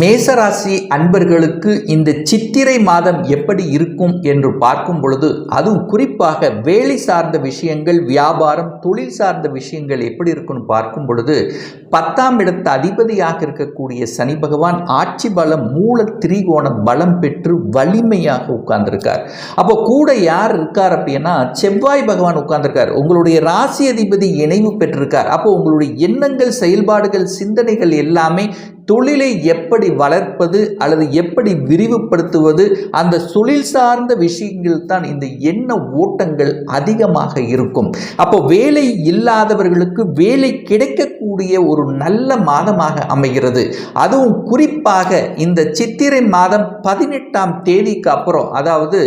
மேசராசி அன்பர்களுக்கு இந்த சித்திரை மாதம் எப்படி இருக்கும் என்று பார்க்கும் பொழுது அதுவும் குறிப்பாக வேலை சார்ந்த விஷயங்கள் வியாபாரம் தொழில் சார்ந்த விஷயங்கள் எப்படி இருக்குன்னு பார்க்கும் பொழுது பத்தாம் இடத்து அதிபதியாக இருக்கக்கூடிய சனி பகவான் ஆட்சி பலம் மூல திரிகோண பலம் பெற்று வலிமையாக உட்கார்ந்திருக்கார். அப்போ கூட யார் இருக்கார் அப்படின்னா செவ்வாய் பகவான் உட்கார்ந்திருக்கார். உங்களுடைய ராசி அதிபதி இணைவு பெற்றிருக்கார். அப்போ உங்களுடைய எண்ணங்கள் செயல்பாடுகள் சிந்தனைகள் எல்லாமே தொழிலை எப்படி வளர்ப்பது அல்லது எப்படி விரிவுபடுத்துவது அந்த தொழில் சார்ந்த விஷயங்கள் தான் இந்த எண்ண ஓட்டங்கள் அதிகமாக இருக்கும். அப்போ வேலை இல்லாதவர்களுக்கு வேலை கிடைக்கக்கூடிய ஒரு நல்ல மாதமாக அமைகிறது. அதுவும் குறிப்பாக இந்த சித்திரை மாதம் பதினெட்டாம் தேதிக்கு அப்புறம் அதாவது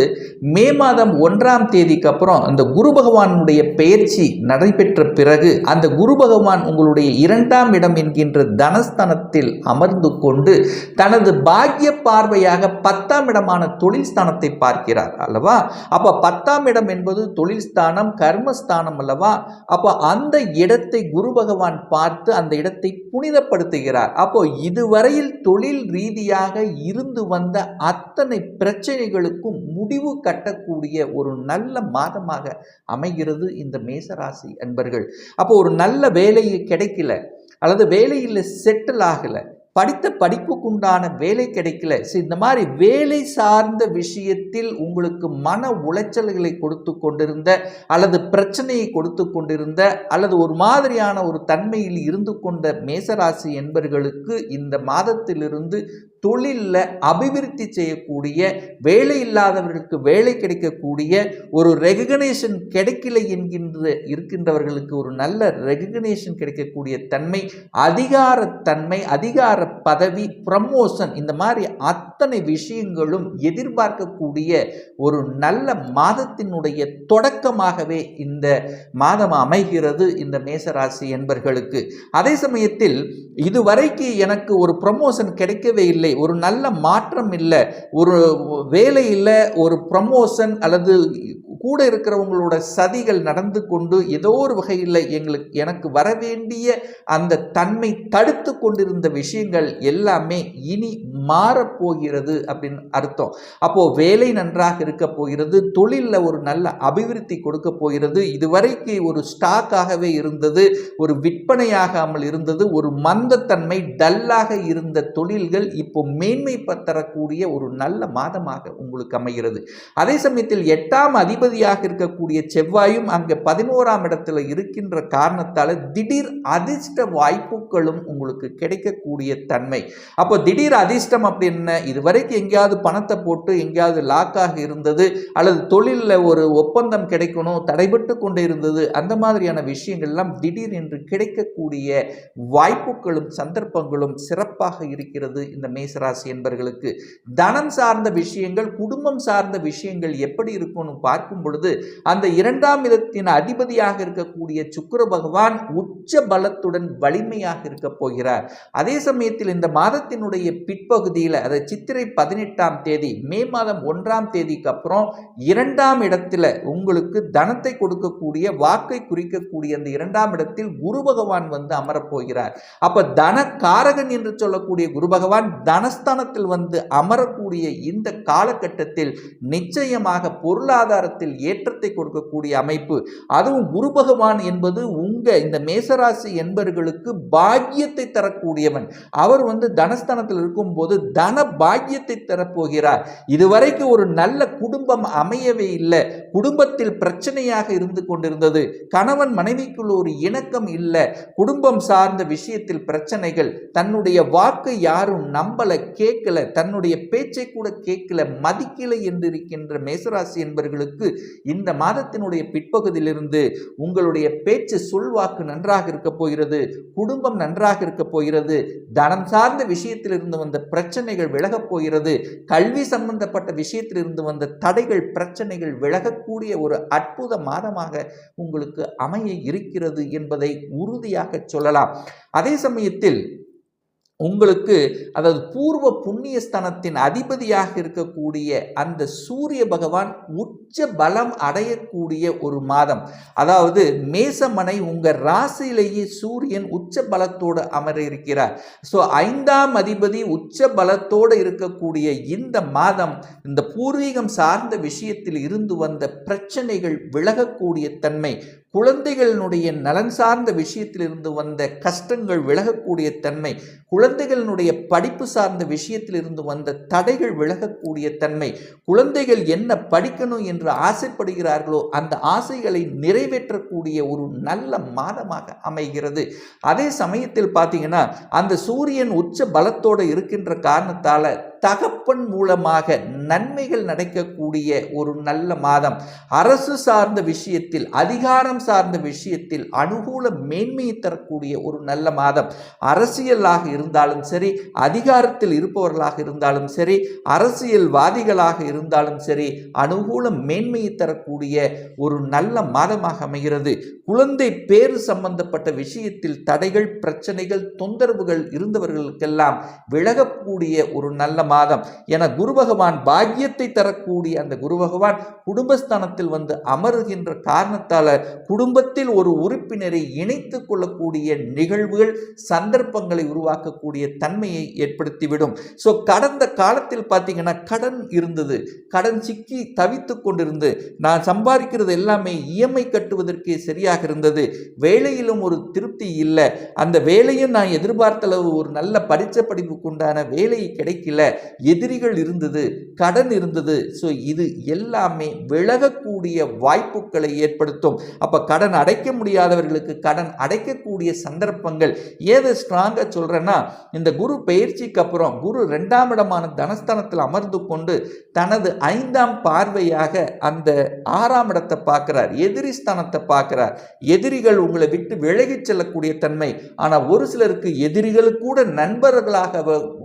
மே மாதம் ஒன்றாம் தேதிக்கு அப்புறம் அந்த குரு பகவானுடைய பெயர்ச்சி நடைபெற்ற பிறகு அந்த குரு பகவான் உங்களுடைய இரண்டாம் இடம் என்கின்ற தனஸ்தானத்தில் அமர்ந்து கொண்டு தனது பாக்கிய பார்வையாக பத்தாம் இடமான தொழில் ஸ்தானத்தை பார்க்கிறார் அல்லவா? அப்போ பத்தாம் இடம் என்பது தொழில் ஸ்தானம் கர்மஸ்தானம் அல்லவா? அப்போ அந்த இடத்தை குரு பகவான் பார்த்து அந்த இடத்தை புனிதப்படுத்துகிறார். அப்போ இதுவரையில் தொழில் ரீதியாக இருந்து வந்த அத்தனை பிரச்சனைகளுக்கும் முடிவு கட்டக்கூடிய ஒரு நல்ல மாதமாக அமைகிறது இந்த மேசராசி அன்பர்கள். அப்போ ஒரு நல்ல வேலையை கிடைக்கல அல்லது வேலையில் செட்டில் ஆகலை. படித்த படிப்புக்குண்டான வேலை கிடைக்கல. ஸோ இந்த மாதிரி வேலை சார்ந்த விஷயத்தில் உங்களுக்கு மன உளைச்சல்களை கொடுத்து கொண்டிருந்த அல்லது பிரச்சனையை கொடுத்து கொண்டிருந்த அல்லது ஒரு மாதிரியான ஒரு தன்மையில் இருந்து கொண்ட மேசராசி என்பர்களுக்கு இந்த மாதத்திலிருந்து தொழிலில் அபிவிருத்தி செய்யக்கூடிய வேலை இல்லாதவர்களுக்கு வேலை கிடைக்கக்கூடிய ஒரு ரெகக்னேஷன் கிடைக்கல என்கின்ற இருக்கின்றவர்களுக்கு ஒரு நல்ல ரெகக்னேஷன் கிடைக்கக்கூடிய தன்மை அதிகாரத்தன்மை அதிகார பதவி ப்ரமோஷன் இந்த மாதிரி அத்தனை விஷயங்களும் எதிர்பார்க்கக்கூடிய ஒரு நல்ல மாதத்தினுடைய தொடக்கமாகவே இந்த மாதம் அமைகிறது இந்த மேசராசி என்பர்களுக்கு. அதே சமயத்தில் இதுவரைக்கு எனக்கு ஒரு ப்ரமோஷன் கிடைக்கவே இல்லை. ஒரு நல்ல மாற்றம் இல்லை ஒரு வேலை இல்லை ஒரு ப்ரமோஷன் அல்லது கூட இருக்கிறவங்களோட சதிகள் நடந்து கொண்டு ஏதோ ஒரு வகையில் எங்களுக்கு எனக்கு வரவேண்டிய அந்த தன்மை தடுத்து கொண்டிருந்த விஷயங்கள் எல்லாமே இனி மாறப்போகிறது அப்படின்னு அர்த்தம். அப்போது வேலை நன்றாக இருக்க போகிறது தொழிலில் ஒரு நல்ல அபிவிருத்தி கொடுக்க போகிறது இதுவரைக்கு ஒரு ஸ்டாக்காகவே இருந்தது ஒரு விற்பனையாகாமல் இருந்தது ஒரு மந்தத்தன்மை டல்லாக இருந்த தொழில்கள் இப்போ மேன்மை தரக்கூடிய ஒரு நல்ல மாதமாக உங்களுக்கு அமைகிறது. அதே சமயத்தில் எட்டாம் அதிபதி அதிபதியாக இருக்கக்கூடிய செவ்வாயும் அங்கே பதினோராம் இடத்துல இருக்கின்ற காரணத்தால் திடீர் அதிர்ஷ்ட வாய்ப்புகளும் உங்களுக்கு கிடைக்கக்கூடிய தன்மை. அப்போ திடீர் அதிர்ஷ்டம் அப்படின்னு இதுவரைக்கும் எங்கேயாவது பணத்தை போட்டு எங்கேயாவது லாக்காக இருந்தது அல்லது தொழிலில் ஒரு ஒப்பந்தம் கிடைக்கணும் தடைபட்டு கொண்டே இருந்தது அந்த மாதிரியான விஷயங்கள்லாம் திடீர் என்று கிடைக்கக்கூடிய வாய்ப்புகளும் சந்தர்ப்பங்களும் சிறப்பாக இருக்கிறது இந்த மேசராசி என்பர்களுக்கு. தனம் சார்ந்த விஷயங்கள் குடும்பம் சார்ந்த விஷயங்கள் எப்படி இருக்கும்னு பார்க்கும் பொழுது அந்த இரண்டாம் இடத்தின் அதிபதியாக இருக்கக்கூடிய சுக்கர பகவான் உச்ச பலத்துடன் வலிமையாக இருக்க போகிறார். அதே சமயத்தில் இந்த மாதத்தினுடைய பிற்பகுதியில் அதை சித்திரை பதினெட்டாம் தேதி மே மாதம் ஒன்றாம் தேதிக்கு அப்புறம் இரண்டாம் இடத்துல உங்களுக்கு தனத்தை கொடுக்கக்கூடிய வாக்கை குறிக்கக்கூடிய அந்த இரண்டாம் இடத்தில் குரு பகவான் வந்து அமரப்போகிறார் அப்ப தன காரகன் என்று சொல்லக்கூடிய குரு பகவான் தனஸ்தானத்தில் வந்து அமரக்கூடிய இந்த காலகட்டத்தில் நிச்சயமாக பொருளாதாரத்தில் ஏற்றத்தை கொடுக்கக்கூடிய அமைப்பு. அதுவும் குரு பகவான் என்பது உங்க இந்த மேசராசி என்பர்களுக்கு பாக்கியத்தை தரக்கூடியவன். அவர் வந்து தனஸ்தானத்தில் இருக்கும்போது தன பாக்கியத்தை தரப்போகிறார். இதுவரைக்கும் ஒரு நல்ல குடும்பம் அமையவே இல்லை. குடும்பத்தில் பிரச்சனையாக இருந்து கொண்டிருந்தது. கணவன் மனைவிக்குள்ள ஒரு இணக்கம் இல்லை. குடும்பம் சார்ந்த விஷயத்தில் பிரச்சனைகள். தன்னுடைய வாக்கு யாரும் நம்பல கேட்கல. தன்னுடைய பேச்சை கூட கேட்கல. மதிக்கலை என்றிருக்கின்ற மேசராசி என்பர்களுக்கு இந்த மாதத்தினுடைய பிற்பகுதியிலிருந்து உங்களுடைய பேச்சு சொல்வாக்கு நன்றாக இருக்க போகிறது குடும்பம் நன்றாக இருக்க போகிறது தனம் சார்ந்த விஷயத்திலிருந்து வந்த பிரச்சனைகள் விலகப் போகிறது கல்வி சம்பந்தப்பட்ட விஷயத்திலிருந்து வந்த தடைகள் பிரச்சனைகள் விலகக்கூடிய ஒரு அற்புத மாதமாக உங்களுக்கு அமைய இருக்கிறது என்பதை உறுதியாக சொல்லலாம். அதே சமயத்தில் உங்களுக்கு அதாவது பூர்வ புண்ணியஸ்தனத்தின் அதிபதியாக இருக்கக்கூடிய அந்த சூரிய பகவான் உச்ச பலம் அடையக்கூடிய ஒரு மாதம். அதாவது மேசமனை உங்கள் ராசியிலேயே சூரியன் உச்ச பலத்தோடு அமர இருக்கிறார். ஸோ ஐந்தாம் அதிபதி உச்ச பலத்தோடு இருக்கக்கூடிய இந்த மாதம் இந்த பூர்வீகம் சார்ந்த விஷயத்தில் இருந்து வந்த பிரச்சனைகள் விலகக்கூடிய தன்மை குழந்தைகளினுடைய நலன் சார்ந்த விஷயத்திலிருந்து வந்த கஷ்டங்கள் விலகக்கூடிய தன்மை குழந்தைகளினுடைய படிப்பு சார்ந்த விஷயத்திலிருந்து வந்த தடைகள் விலகக்கூடிய தன்மை குழந்தைகள் என்ன படிக்கணும் என்று ஆசைப்படுகிறார்களோ அந்த ஆசைகளை நிறைவேற்றக்கூடிய ஒரு நல்ல மாதமாக அமைகிறது. அதே சமயத்தில் பார்த்தீங்கன்னா அந்த சூரியன் உச்ச பலத்தோடு இருக்கின்ற காரணத்தால் தகப்பன் மூலமாக நன்மைகள் நடக்கக்கூடிய ஒரு நல்ல மாதம். அரசு சார்ந்த விஷயத்தில் அதிகாரம் சார்ந்த விஷயத்தில் அனுகூல மேன்மையை தரக்கூடிய ஒரு நல்ல மாதம். அரசியலாக இருந்தாலும் சரி அதிகாரத்தில் இருப்பவர்களாக இருந்தாலும் சரி அரசியல்வாதிகளாக இருந்தாலும் சரி அனுகூல மேன்மையை தரக்கூடிய ஒரு நல்ல மாதமாக அமைகிறது. குழந்தை பேரு சம்பந்தப்பட்ட விஷயத்தில் தடைகள் பிரச்சனைகள் தொந்தரவுகள் இருந்தவர்களுக்கெல்லாம் விலகக்கூடிய ஒரு நல்ல மாதம். என குரு பகவான் பாக்கியத்தை தரக்கூடிய அந்த குரு பகவான் குடும்பஸ்தானத்தில் வந்து அமருகின்ற காரணத்தால குடும்பத்தில் ஒரு உறுப்பினரை இணைத்து கொள்ளக்கூடிய நிகழ்வுகள் சந்தர்ப்பங்களை உருவாக்கக்கூடிய தன்மையை ஏற்படுத்திவிடும். ஸோ கடந்த காலத்தில் பார்த்தீங்கன்னா கடன் இருந்தது. கடன் சிக்கி தவித்து கொண்டிருந்து நான் சம்பாதிக்கிறது எல்லாமே இஎம்ஐ கட்டுவதற்கே சரியாக இருந்தது. வேலையிலும் ஒரு திருப்தி இல்லை. அந்த வேலையும் நான் எதிர்பார்த்த அளவு ஒரு நல்ல பரிச்ச படிப்புக்குண்டான வேலை கிடைக்கல. எதிரிகள் இருந்தது கடன் இருந்தது. ஸோ இது எல்லாமே விலகக்கூடிய வாய்ப்புகளை ஏற்படுத்தும். அப்போ கடன் அடைக்க முடியாதவர்களுக்கு கடன் அடைக்கக்கூடிய சந்தர்ப்பங்கள் ஏது ஸ்ட்ராங்காக சொல்கிறேன்னா இந்த குரு பயிற்சிக்கு அப்புறம் குரு ரெண்டாம் இடமான தனஸ்தானத்தில் அமர்ந்து கொண்டு தனது ஐந்தாம் பார்வையாக அந்த ஆறாம் இடத்தை பார்க்கிறார். எதிரி ஸ்தானத்தை பார்க்கிறார். எதிரிகள் உங்களை விட்டு விலகிச் செல்லக்கூடிய தன்மை. ஆனால் ஒரு சிலருக்கு எதிரிகள் கூட நண்பர்களாக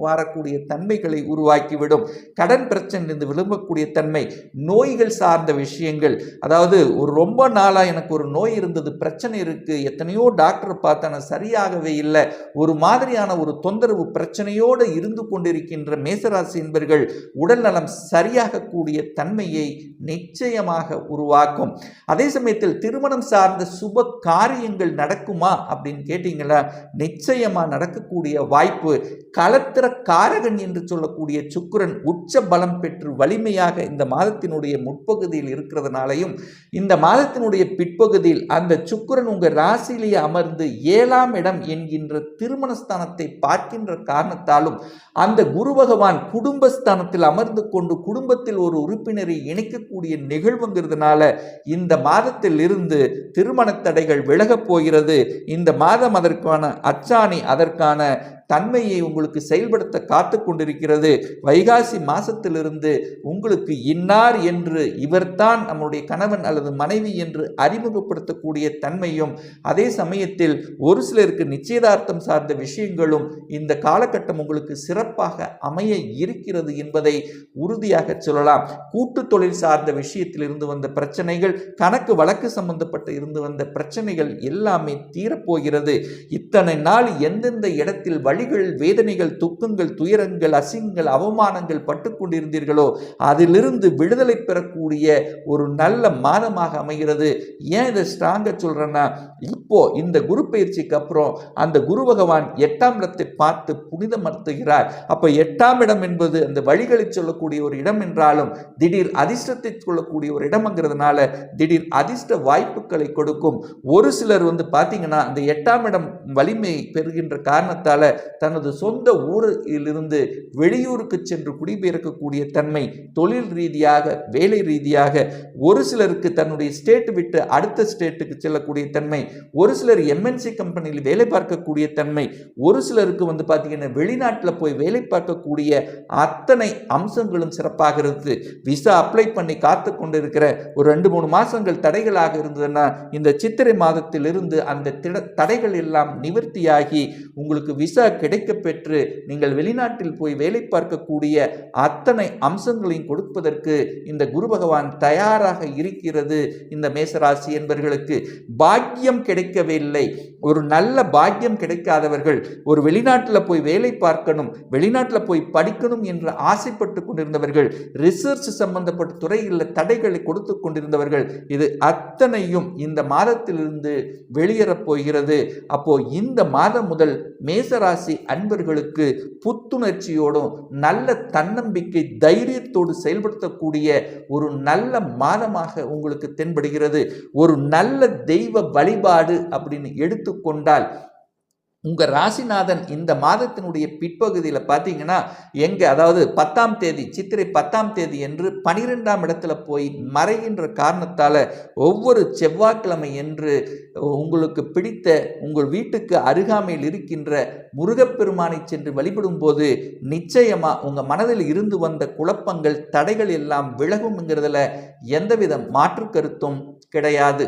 வரக்கூடிய தன்மைகளை பிரச்சனைகளை உருவாக்கிவிடும். கடன் பிரச்சனையிலிருந்து விரும்பக்கூடிய தன்மை நோய்கள் சார்ந்த விஷயங்கள். அதாவது ஒரு ரொம்ப நாளாக எனக்கு ஒரு நோய் இருந்தது பிரச்சனை இருக்குது எத்தனையோ டாக்டர் பார்த்தேன் சரியாகவே இல்லை. ஒரு மாதிரியான ஒரு தொந்தரவு பிரச்சனையோடு இருந்து கொண்டிருக்கின்ற மேசராசி என்பர்கள் உடல்நலம் சரியாகக்கூடிய தன்மையை நிச்சயமாக உருவாக்கும். அதே சமயத்தில் திருமணம் சார்ந்த சுப காரியங்கள் நடக்குமா அப்படின்னு கேட்டிங்களா? நிச்சயமாக நடக்கக்கூடிய வாய்ப்பு. களத்திர காரகன் என்று சொல்ல கொள்ளக்கூடிய சுக்கிரன் உச்ச பலம் பெற்று வலிமையாக இந்த மாதத்தினுடைய முற்பகுதியில் இருக்கிறதுனாலையும் இந்த மாதத்தினுடைய பிற்பகுதியில் அந்த சுக்கிரன் உங்கள் ராசியிலேயே அமர்ந்து ஏழாம் இடம் என்கின்ற திருமணஸ்தானத்தை பார்க்கின்ற காரணத்தாலும் அந்த குரு பகவான் குடும்பஸ்தானத்தில் அமர்ந்து கொண்டு குடும்பத்தில் ஒரு உறுப்பினரை இணைக்கக்கூடிய நிகழ்வுங்கிறதுனால இந்த மாதத்தில் இருந்து திருமண தடைகள் விலகப் போகிறது. இந்த மாதம் அதற்கான அச்சாணி அதற்கான தன்மையை உங்களுக்கு செயல்படுத்த காத்து கொண்டிருக்கிறது. வைகாசி மாசத்திலிருந்து உங்களுக்கு இன்னார் என்று இவர்தான் நம்முடைய கணவன் அல்லது மனைவி என்று அறிமுகப்படுத்தக்கூடிய தன்மையும் அதே சமயத்தில் ஒரு சிலருக்கு நிச்சயதார்த்தம் சார்ந்த விஷயங்களும் இந்த காலகட்டம் உங்களுக்கு சிறப்பாக அமைய இருக்கிறது என்பதை உறுதியாக சொல்லலாம். கூட்டு தொழில் சார்ந்த விஷயத்தில் இருந்து வந்த பிரச்சனைகள் கணக்கு வழக்கு சம்பந்தப்பட்டு இருந்து வந்த பிரச்சனைகள் எல்லாமே தீரப்போகிறது. இத்தனை நாள் எந்தெந்த இடத்தில் வழி வழிகள் வேதனைகள் துக்கங்கள் துயரங்கள் அசிங்கங்கள் அவமானங்கள் பட்டு கொண்டிருந்தீர்களோ அதிலிருந்து விடுதலை பெறக்கூடிய ஒரு நல்ல மாதமாக அமைகிறது. ஏன் இதை ஸ்ட்ராங்காக சொல்கிறேன்னா இப்போ இந்த குரு பயிற்சிக்கு அப்புறம் அந்த குரு பகவான் எட்டாம் இடத்தை பார்த்து புனிதமர்த்துகிறார் அப்போ எட்டாம் இடம் என்பது அந்த வழிகளை சொல்லக்கூடிய ஒரு இடம் என்றாலும் திடீர் அதிர்ஷ்டத்தை சொல்லக்கூடிய ஒரு இடம்ங்கிறதுனால திடீர் அதிர்ஷ்ட வாய்ப்புகளை கொடுக்கும். ஒரு சிலர் வந்து பார்த்தீங்கன்னா அந்த எட்டாம் இடம் வலிமை பெறுகின்ற காரணத்தால் தனது சொந்த ஊரிலிருந்து வெளியூருக்கு சென்று குடிபெயர்க்கக்கூடிய தன்மை தொழில் ரீதியாக வேலை ரீதியாக ஒரு சிலருக்கு தன்னுடைய ஸ்டேட் விட்டு அடுத்த ஸ்டேட்டுக்கு செல்லக்கூடிய தன்மை ஒரு சிலர் எம்என்சி கம்பெனியில் வேலை பார்க்கக்கூடிய தன்மை ஒரு சிலருக்கு வந்து பார்த்தீங்கன்னா வெளிநாட்டில் போய் வேலை பார்க்கக்கூடிய அத்தனை அம்சங்களும் சிறப்பாக இருக்குது விசா அப்ளை பண்ணி காத்து கொண்டிருக்கிற ஒரு ரெண்டு மூணு மாதங்கள் தடைகளாக இருந்ததுன்னா இந்த சித்திரை மாதத்திலிருந்து அந்த திட தடைகள் எல்லாம் நிவர்த்தியாகி உங்களுக்கு விசா கிடைக்கப் பெற்று நீங்கள் வெளிநாட்டில் போய் வேலை பார்க்கக்கூடிய அத்தனை அம்சங்களையும் கொடுப்பதற்கு இந்த குரு பகவான் தயாராக இருக்கிறது. இந்த மேசராசி என்பவர்களுக்கு பாக்கியம் கிடைக்கவில்லை ஒரு நல்ல பாக்கியம் கிடைக்காதவர்கள் ஒரு வெளிநாட்டில் போய் வேலை பார்க்கணும் வெளிநாட்டில் போய் படிக்கணும் என்று ஆசைப்பட்டு கொண்டிருந்தவர்கள் ரிசர்ச் சம்பந்தப்பட்ட துறைகளில் தடைகளை கொடுத்து கொண்டிருந்தவர்கள் இது அத்தனையும் இந்த மாதத்திலிருந்து வெளியேறப் போகிறது. அப்போ இந்த மாதம் முதல் மேசராசி அன்பர்களுக்கு புத்துணர்ச்சியோடும் நல்ல தன்னம்பிக்கை தைரியத்தோடு செயல்படுத்தக்கூடிய ஒரு நல்ல மாதமாக உங்களுக்கு தென்படுகிறது. ஒரு நல்ல தெய்வ வழிபாடு அப்படின்னு எடுத்து கொண்டால் உங்கள் ராசிநாதன் இந்த மாதத்தினுடைய பிற்பகுதியில் பார்த்தீங்கன்னா எங்கே அதாவது பத்தாம் தேதி சித்திரை பத்தாம் தேதி என்று பனிரெண்டாம் இடத்துல போய் மறைகின்ற காரணத்தால் ஒவ்வொரு செவ்வாய்க்கிழமை என்று உங்களுக்கு பிடித்த உங்கள் வீட்டுக்கு அருகாமையில் இருக்கின்ற முருகப்பெருமானை சென்று வழிபடும் போது நிச்சயமாக உங்கள் மனதில் இருந்து வந்த குழப்பங்கள் தடைகள் எல்லாம் விலகும்ங்கிறதுல எந்தவித மாற்று கருத்தும் கிடையாது.